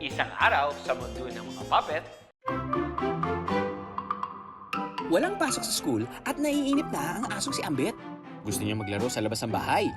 Isang araw sa mundo ng mga puppet, Walang pasok sa school at naiinip na ang asong si Ambet. Gusto niya maglaro sa labas ng bahay.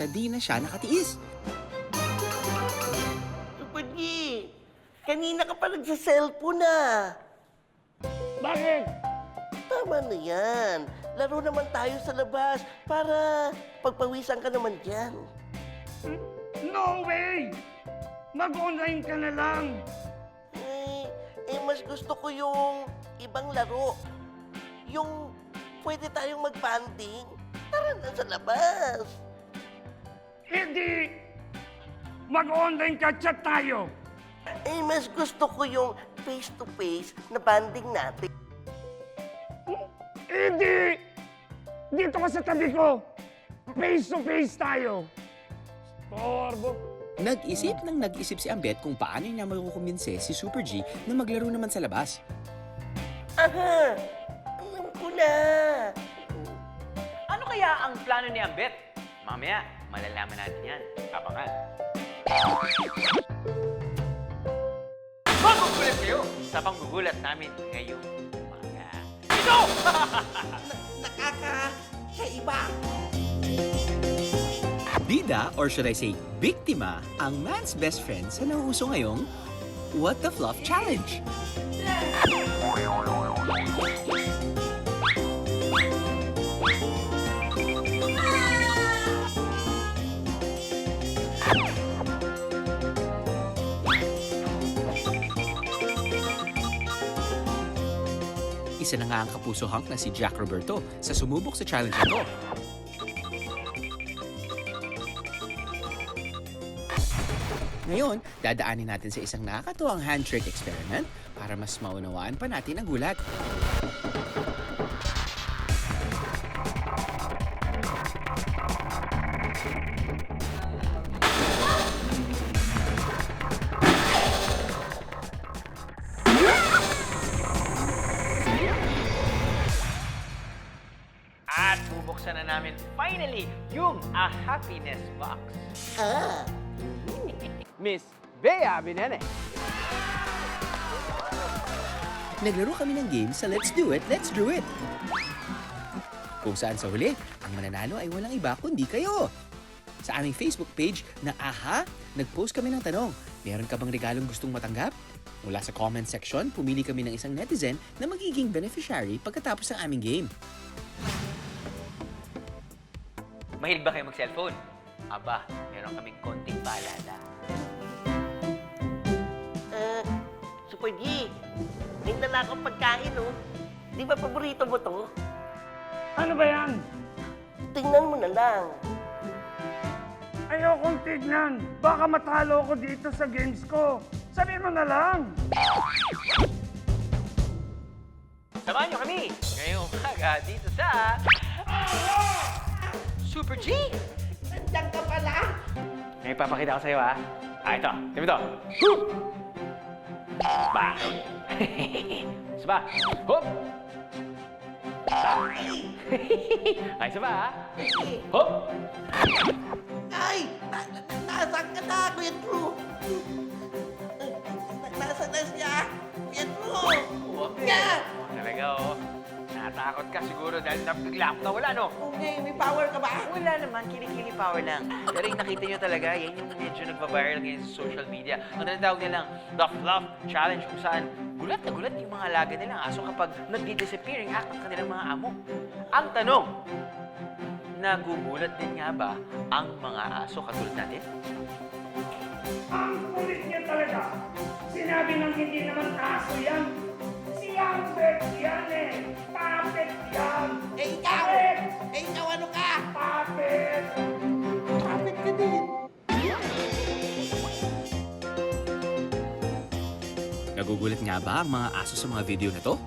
Sa di na siya nakatiis. Supagi, kanina ka pa nagsa-cellphone na. Bakit? Tama na yan. Laro naman tayo sa labas para pagpawisan ka naman dyan. No way! Mag-online ka na lang. Eh, eh, mas gusto ko yung ibang laro. Yung pwede tayong mag-banding. Tara na sa labas. Hindi! Mag-online ka, chat tayo. Eh, mas gusto ko yung face-to-face na banding natin. Hindi! Dito ka sa tabi ko. Face to face tayo. Storbo. Nag-isip ng nag-isip si Ambet kung paano niya makukumbinse si Super G na maglaro naman sa labas. Aha! Alam ko na! ano kaya ang plano ni Ambet? Mamaya, malalaman natin yan. Abangan. Magugulat kayo sa panggugulat namin ngayong umaga. Ito! Nakakaiba! Bida, or should I say, biktima, ang man's best friend sa nauuso ngayong What the Fluff Challenge. Isa na nga ang kapuso hunk na si Jack Roberto sa sumubok sa challenge na to. Ngayon, dadaanin natin sa isang nakakatuwang handshake experiment para mas maunawaan pa natin ang gulat. Miss Bea Binene. Naglaro kami ng game sa Let's Do It, Let's Do It! Kung saan sa huli, ang mananalo ay walang iba kundi kayo! Sa aming Facebook page na AHA, nag-post kami ng tanong, meron ka bang regalong gustong matanggap? Mula sa comment section, pumili kami ng isang netizen na magiging beneficiary pagkatapos ng aming game. Mahilig ba kayo mag-cellphone? Aba, meron kaming konting paalala. Super G, may dala akong pagkain, oh. Di ba paborito mo to? Ano ba yan? Tingnan mo na lang. Ayokong tignan. Baka matalo ko dito sa games ko. Sabihin mo na lang. Samahan nyo kami ngayong umaga dito sa... Super G! Nandiyan ka pala? May papakita ko sa'yo, ha? Ah, ito. Tingnan mo ito. Ba. Isa ba? Hop! Ay, isa ba, ha? Hop! Ay! Na, na, nasaan ka na, Kuya Drew? Na, nasa na siya? Kuya Drew! Yeah! Talaga, oh. Natakot ka siguro dahil nabigla ako nawala, no? Okay, may power ka ba? Wala naman, kilikili power lang. Pero yung nakita nyo talaga, yan yung medyo nagpa-viral ngayon sa social media. Ang tinatawag nilang The Fluff Challenge kung saan gulat na gulat yung mga alaga nilang aso kapag nagdi-disappearing act ang kanilang mga amo. Ang tanong, nagugulat din nga ba ang mga aso katulad natin? Ang kulit niya talaga. Sinabi ng hindi naman aso yan. Albert yan eh. Yan. Eh, ikaw! Eh, ikaw ano ka? Puppet! Kapit ka din. Nagugulat nga ba ang mga aso sa mga video na to?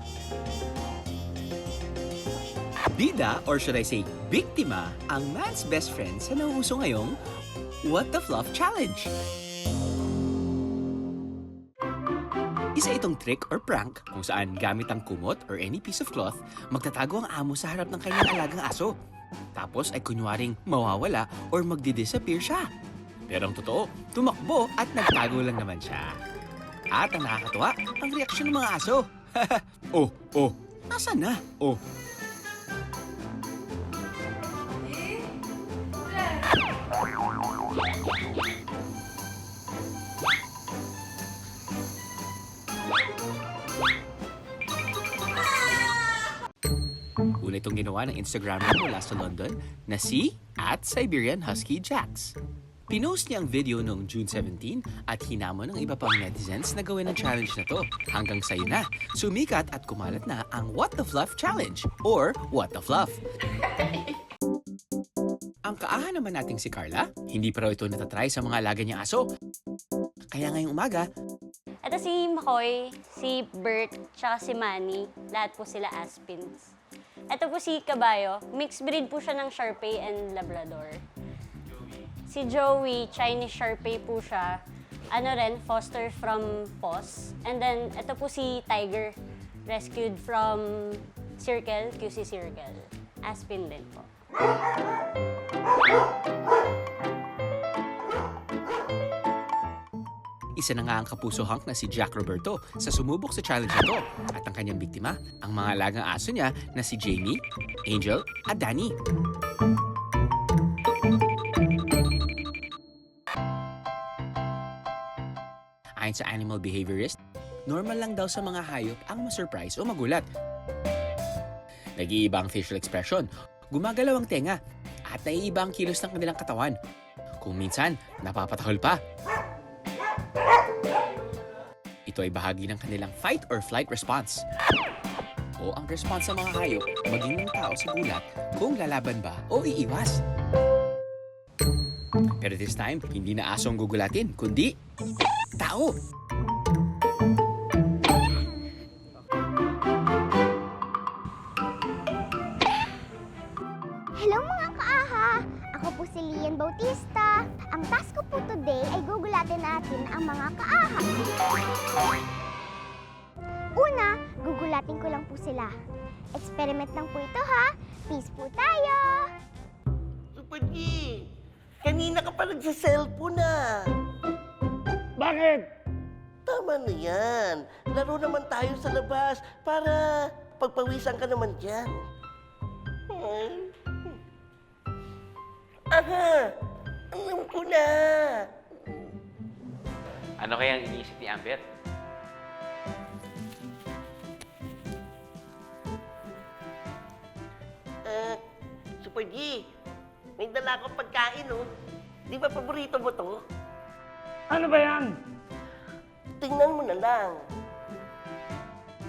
Bida, or should I say, biktima, ang man's best friend sa nauuso ngayong What the Fluff Challenge. Isa itong trick or prank kung saan gamit ang kumot or any piece of cloth, magtatago ang amo sa harap ng kanyang alagang aso. Tapos ay kunwaring mawawala or magdi-disappear siya. Pero ang totoo, tumakbo at nagtago lang naman siya. At ang nakakatuwa, ang reaksyon ng mga aso. oh, oh, nasaan na? Oh, Una itong ginawa ng Instagrammer mula sa London na si at Siberian Husky Jax. Pinost niya ang video noong June 17 at hinamon ng iba pang netizens na gawin ang challenge na to. Hanggang sa na, sumikat at kumalat na ang What the Fluff Challenge or What the Fluff. Ang kaahan naman nating si Carla, hindi pa raw ito natatry sa mga alaga niyang aso. Kaya ngayong umaga, Ito si Makoy, si Bert, tsaka si Manny. Lahat po sila Aspins. Ito po si Kabayo. Mixed breed po siya ng Sharpei and Labrador. Si Joey, Chinese Sharpei po siya. Ano rin, foster from POS. And then, ito po si Tiger, rescued from Circle, QC Circle. Aspin din po. Isa na nga ang kapuso hunk na si Jack Roberto sa sumubok sa challenge na to. At ang kanyang biktima, ang mga alagang aso niya na si Jamie, Angel at Danny. Ayon sa animal behaviorist, normal lang daw sa mga hayop ang ma-surprise o magulat. Nag-iiba ang facial expression, gumagalaw ang tenga, at naiiba ang kilos ng kanilang katawan. Kung minsan, napapatahol pa. Ito ay bahagi ng kanilang fight or flight response. O ang response ng mga hayop, maging ng tao sa gulat kung lalaban ba o iiwas. Pero this time, hindi na aso ang gugulatin, kundi tao. Ako po si Lian Bautista. Ang task ko po today ay gugulatin natin ang mga kaaha. Una, gugulatin ko lang po sila. Experiment lang po ito ha. Peace po tayo! Super G, kanina ka pa nagsa-cellphone na. Bakit? Tama na yan. Laro naman tayo sa labas para pagpawisan ka naman dyan. Hmm. Aha! Alam ko na! Ano kaya ang iniisip ni Ambet? Ah, Super G, may dala akong pagkain, oh. Di ba paborito mo to? Ano ba yan? Tingnan mo na lang.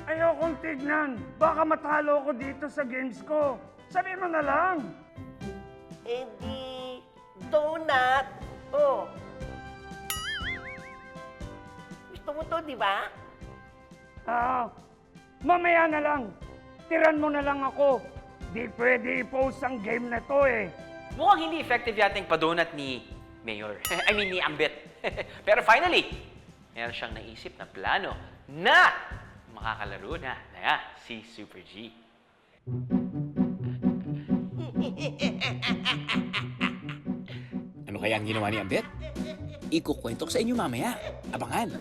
Ayokong tignan. Baka matalo ko dito sa games ko. Sabi mo na lang. Eh di, donut. Oh. Gusto mo to, di ba? Ah, mamaya na lang. Tiran mo na lang ako. Di pwede i-post ang game na to eh. Mukhang hindi effective yata yung padonat ni Mayor. I mean, ni Ambet. Pero finally, meron siyang naisip na plano na makakalaro na na si Super G. Kaya ang ginawa ni Ambet? Ikukwento ko sa inyo mamaya. Abangan.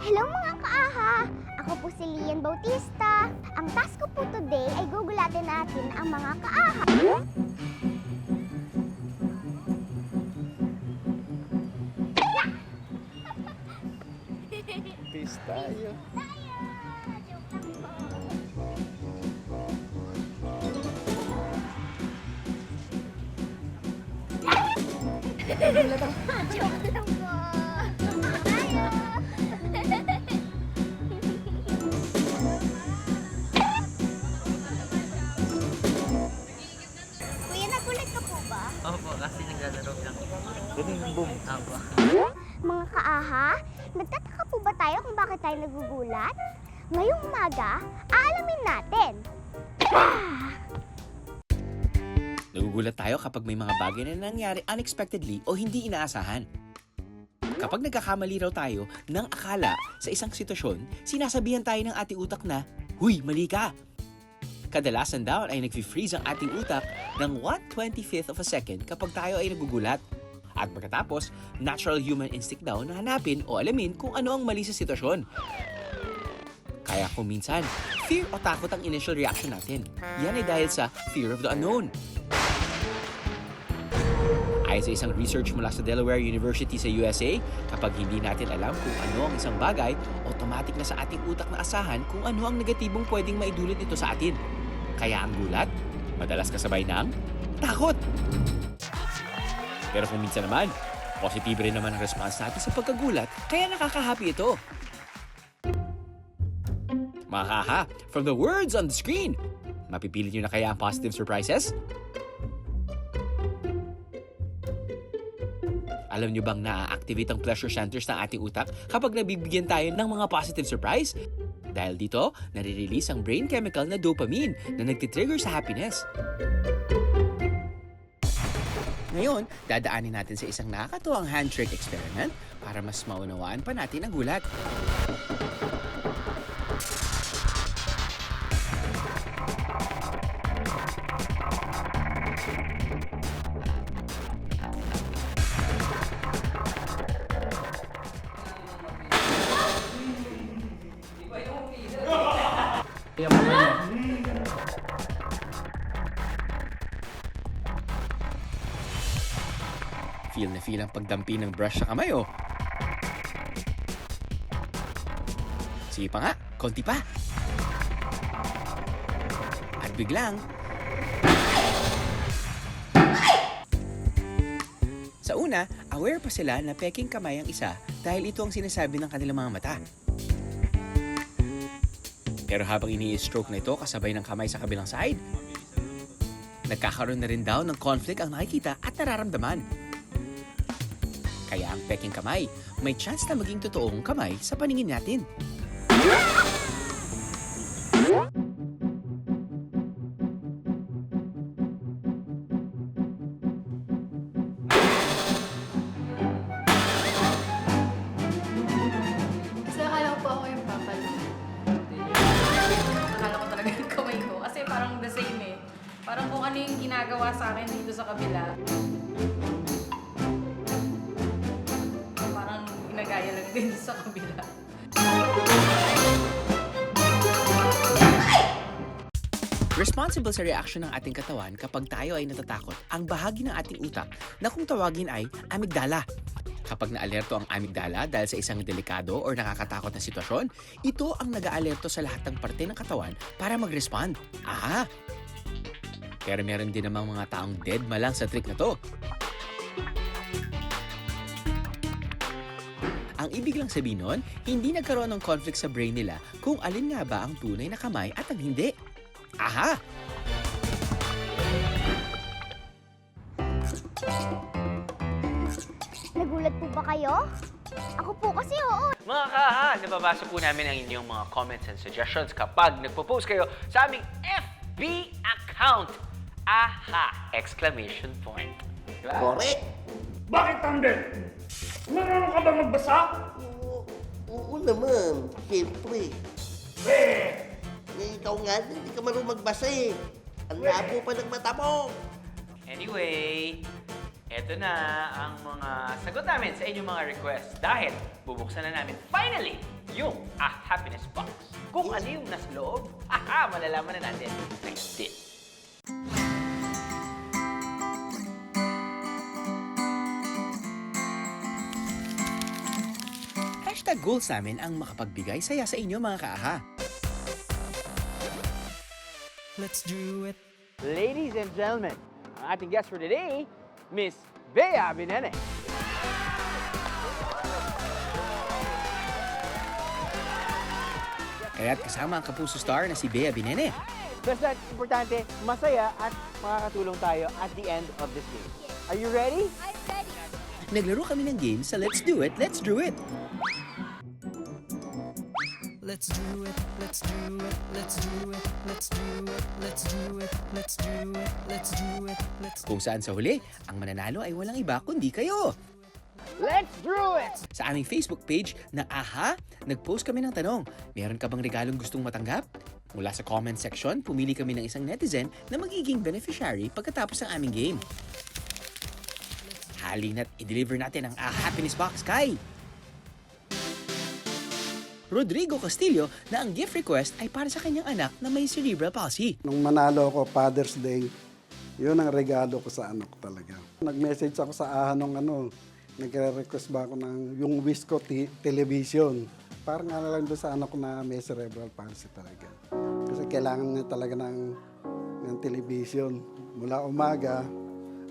Hello mga kaaha! Ako po si Lian Bautista. Ang task ko po today ay gugulatin natin ang mga kaaha. Peace tayo. Joke lang po. Tayo. Bagay na nangyari unexpectedly o hindi inaasahan. Kapag nagkakamali raw tayo ng akala sa isang sitwasyon, sinasabihan tayo ng ating utak na, Huy, mali ka! Kadalasan daw ay nag-freeze ang ating utak ng 1/25th of a second kapag tayo ay nagugulat. At pagkatapos, natural human instinct daw na hanapin o alamin kung ano ang mali sa sitwasyon. Kaya kung minsan, fear o takot ang initial reaction natin. Yan ay dahil sa fear of the unknown. Ayon sa isang research mula sa Delaware University sa USA, kapag hindi natin alam kung ano ang isang bagay, automatic na sa ating utak na asahan kung ano ang negatibong pwedeng maidulot ito sa atin. Kaya ang gulat, madalas kasabay ng takot. Pero kung minsan naman, positive rin naman ang response natin sa pagkagulat, kaya nakakahappy ito. Mga kaha, from the words on the screen, mapipilit nyo na kaya ang positive surprises? Alam nyo bang na-activate ang pleasure centers ng ating utak kapag nabibigyan tayo ng mga positive surprise? Dahil dito, nare-release ang brain chemical na dopamine na nagtitrigger sa happiness. Ngayon, dadaanin natin sa isang nakakatuwang hand trick experiment para mas maunawaan pa natin ang gulat. Feel na feel ang pagdampi ng brush sa kamay, oh. Sige pa nga, konti pa. At biglang... Sa una, aware pa sila na peking kamay ang isa dahil ito ang sinasabi ng kanilang mga mata. Pero habang ini-stroke na ito kasabay ng kamay sa kabilang side, nagkakaroon na rin daw ng conflict ang nakikita at nararamdaman. Kaya ang peking kamay, may chance na maging totoong kamay sa paningin natin. Responsible sa reaction ng ating katawan kapag tayo ay natatakot ang bahagi ng ating utak na kung tawagin ay amygdala. Kapag naalerto ang amygdala dahil sa isang delikado o nakakatakot na sitwasyon, ito ang nag-aalerto sa lahat ng parte ng katawan para mag-respond. Ah! Pero meron din namang mga taong dead malang sa trick na to. Ang ibig lang sabihin nun, hindi nagkaroon ng conflict sa brain nila kung alin nga ba ang tunay na kamay at ang hindi. Aha! Nagulat po ba kayo? Ako po kasi oo. Mga kaha, nababasa po namin ang inyong mga comments and suggestions kapag nagpo-post kayo sa aming FB account. Aha! Exclamation point. Diba? Correct. Bakit Thunder? Marunong ka ba magbasa? Oo, oo naman. Siyempre. Eh, Eh, ikaw nga, hindi ka marunong magbasa eh. Ang labo pa ng mata mo. Anyway, eto na ang mga sagot namin sa inyong mga requests dahil bubuksan na namin finally yung A Happiness Box. Kung ano yung nasa loob, aha, malalaman na natin next bit. Hashtag goals namin ang makapagbigay saya sa inyo mga kaaha. Ladies and gentlemen, ang ating guest for today, Miss Bea Binene. Kaya't kasama ang kapuso star na si Bea Binene. Basta importante, masaya at makakatulong tayo at the end of this game. Are you ready? I'm ready. naglaro kami ng game sa Let's Do It, Let's Drew It. Let's do it, let's do it, let's do it, let's do it, let's do it, let's do it, let's do it, let's Kung saan sa huli, ang mananalo ay walang iba kundi kayo. Let's Drew It! Sa aming Facebook page na AHA, nag-post kami ng tanong, meron ka bang regalong gustong matanggap? Mula sa comment section, pumili kami ng isang netizen na magiging beneficiary pagkatapos ng aming game. Halina't i-deliver natin ang AHA Happiness Box kay Rodrigo Castillo na ang gift request ay para sa kanyang anak na may cerebral palsy. Nung manalo ako Father's Day, yun ang regalo ko sa anak ko talaga. Nag-message ako sa aha nung ano, nagre-request ba ako ng yung wish ko ti- television. Parang ano lang doon sa anak ko na may cerebral palsy talaga. Kasi kailangan niya talaga ng, ng television. Mula umaga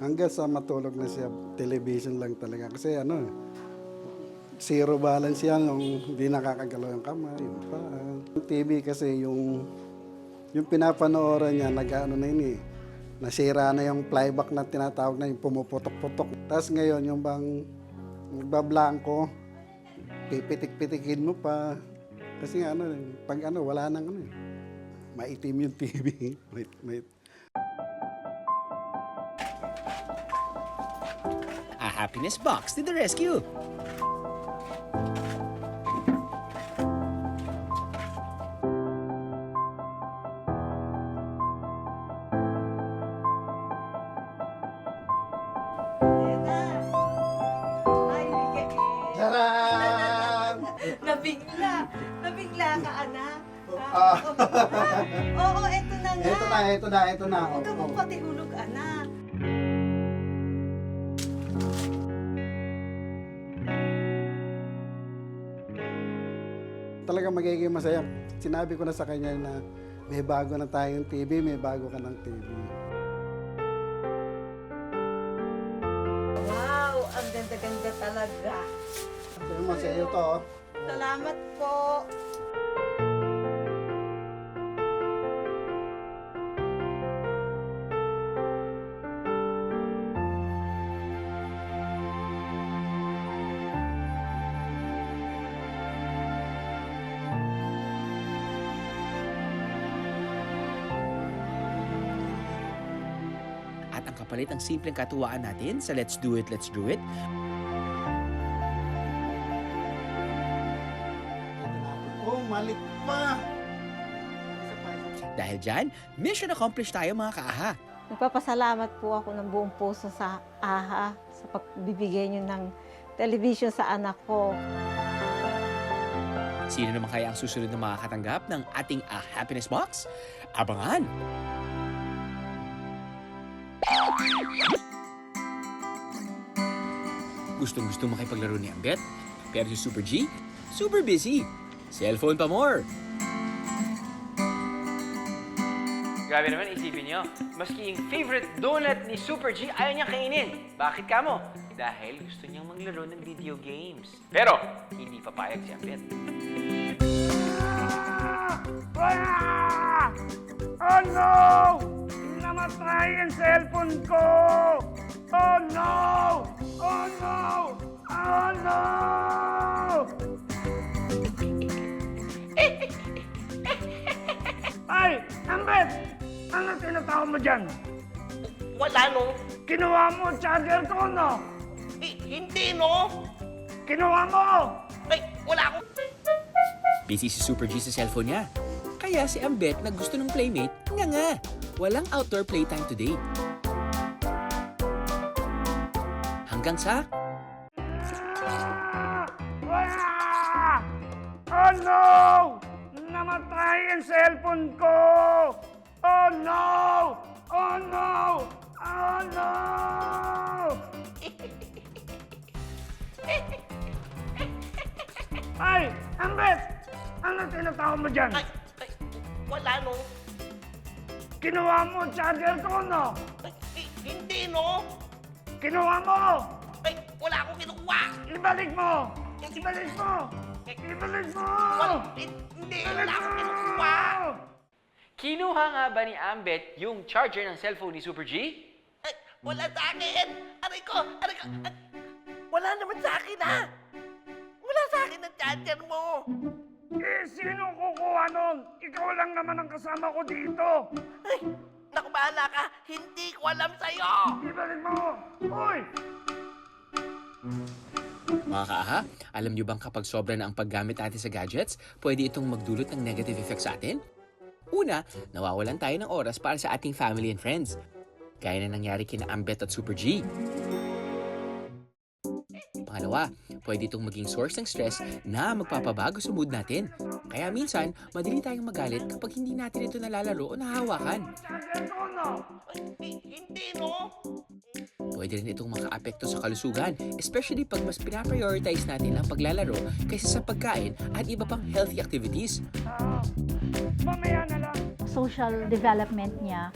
hanggang sa matulog na siya, television lang talaga. Kasi ano, zero balance yan nung hindi nakakagalaw yung kamay, yung paa. Yung TV kasi yung yung pinapanooran niya, nag-ano na yun eh, nasira na yung playback na tinatawag na yung pumuputok-putok. Tapos ngayon, yung bang nagbablanko, pipitik-pitikin mo pa. Kasi ano, pag ano, wala nang ano eh. Maitim yung TV. may, may, A happiness box to the rescue! Ito na, ito na. Huwag ka Oo. magpatihulog, anak. Talaga magiging masaya. Sinabi ko na sa kanya na may bago na tayong TV, may bago ka ng TV. Wow, ang ganda-ganda talaga. Iyo to. oh. Salamat po. Kapalit ang simpleng katuwaan natin sa Let's Do It, Let's Do It, Oh, malit pa! dahil dyan, mission accomplished tayo mga kaaha. Nagpapasalamat po ako ng buong puso sa AHA sa pagbibigay niyo ng television sa anak ko. Sino naman kaya ang susunod na makakatanggap ng ating A Happiness Box? Abangan! Gustong gusto makipaglaro ni Ambet, pero si Super G, super busy. Cellphone pa more. Grabe naman, isipin nyo. Maski yung favorite donut ni Super G, ayaw niya kainin. Bakit ka mo? Dahil gusto niyang maglaro ng video games. Pero, hindi papayag si Ambet. Cellphone ko! Oh no! Oh no! Oh no! Ay, Ambet! Ano tinatawag mo dyan? Wala no? Kinuha mo ang charger ko, no? Eh, hindi no? Kinuha mo! Ay, wala akong... Busy si Super G sa cellphone niya. Kaya si Ambet na gusto ng playmate, nga nga, walang outdoor playtime today. Hanggang sa Ah! Oh no! Namatay ang cellphone ko! Oh no! Oh no! Oh no! Ay! Ambet! Ano tinatawag mo dyan? Ay, ay, wala no? Kinuha mo ang charger ko, no? Ay, hindi no? Kinuha mo! Ibalik mo! Ibalik mo! Ibalik mo! Hindi, wala akong kinukuha! Kinuha nga ba ni Ambet yung charger ng cellphone ni Super G? Ay, wala sa akin! Aray ko! Aray ko! Ay, Wala naman sa akin, ha? Wala sa akin ang charger mo. Eh, sino kukuha nun? Ikaw lang naman ang kasama ko dito. Ay, naku, bahala ka. Hindi ko alam sa'yo. Ibalik mo! Uy! Mga kaaha, alam niyo bang kapag sobra na ang paggamit natin sa gadgets, pwede itong magdulot ng negative effects sa atin? Una, nawawalan tayo ng oras para sa ating family and friends. Gaya na nangyari kina Ambet at Super G. Pangalawa, pwede itong maging source ng stress na magpapabago sa mood natin. Kaya minsan, madali tayong magalit kapag hindi natin ito nalalaro o nahawakan. Hindi, no? Pwede rin itong makaapekto sa kalusugan, especially pag mas pinaprioritize natin ang paglalaro kaysa sa pagkain at iba pang healthy activities. Mamaya na lang. social development niya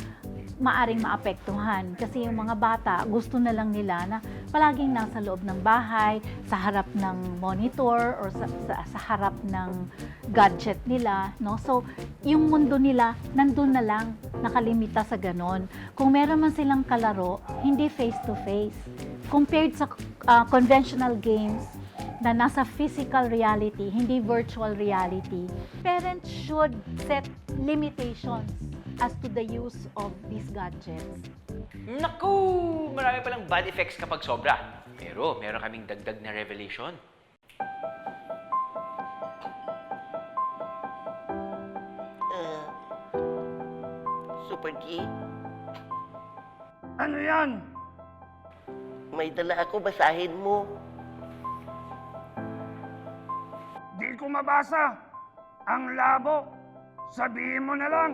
maaring maapektuhan kasi yung mga bata gusto na lang nila na palaging nasa loob ng bahay, sa harap ng monitor or sa, sa, sa harap ng gadget nila, no? So, yung mundo nila nandun na lang, nakalimita sa ganon. Kung meron man silang kalaro, hindi face to face. Compared sa uh, conventional games, na nasa physical reality, hindi virtual reality. Parents should set limitations as to the use of these gadgets. Naku! Marami palang bad effects kapag sobra. Pero meron kaming dagdag na revelation. Ah, Super G, Ano yan? may dala ako. Basahin mo. Di ko mabasa. Ang labo. Sabihin mo na lang.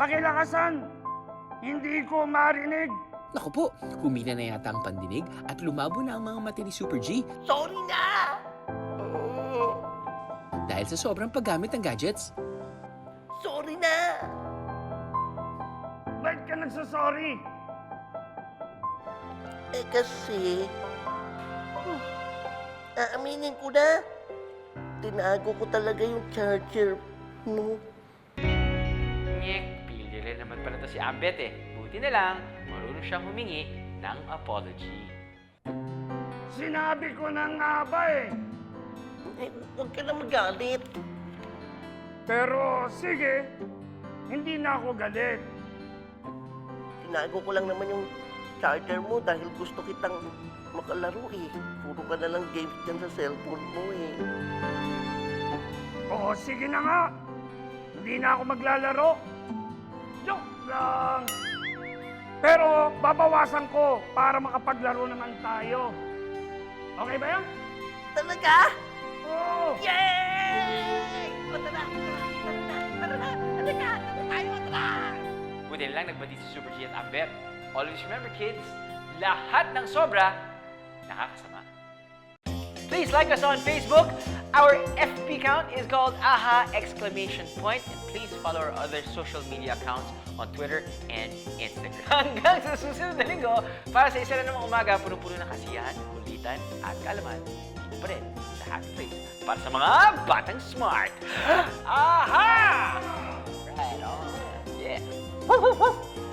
Pakilakasan. Hindi ko marinig. Naku po, humina na yata ang pandinig at lumabo na ang mga mata ni Super G Sorry na! Dahil sa sobrang paggamit ng gadgets. sorry na! Ba't ka nagsasorry? Eh kasi... hmm, aaminin ko na. Tinago ko talaga yung charger mo. Nyek, pili naman pala to si Ambet eh. Buti na lang, marunong siyang humingi ng apology. Sinabi ko na nga ba eh. Eh, huwag ka na magalit. Pero sige, hindi na ako galit. Tinago ko lang naman yung charger mo dahil gusto kitang makalaro eh. Puro ka na lang games dyan sa cellphone mo eh. Oo, sige na nga. Hindi na ako maglalaro. Lang. Pero babawasan ko para makapaglaro naman tayo. Okay ba yan? Talaga? Oo. Yay! O, tara, tara, tara na, tara na. Halika, tara tayo, tara! Buti na lang nagbati si Super G at Ambet. Always remember kids, lahat ng sobra, nakakasama. Please like us on Facebook. Our FB account is called AHA exclamation point. Please follow our other social media accounts on Twitter and Instagram. Hanggang sa susunod na linggo, para sa isa na namang umaga, puno-puno ng kasiyahan, kulitan, at kaalaman. Dito pa rin sa Happy Place. Para sa mga batang smart. AHA! Right on. Yeah.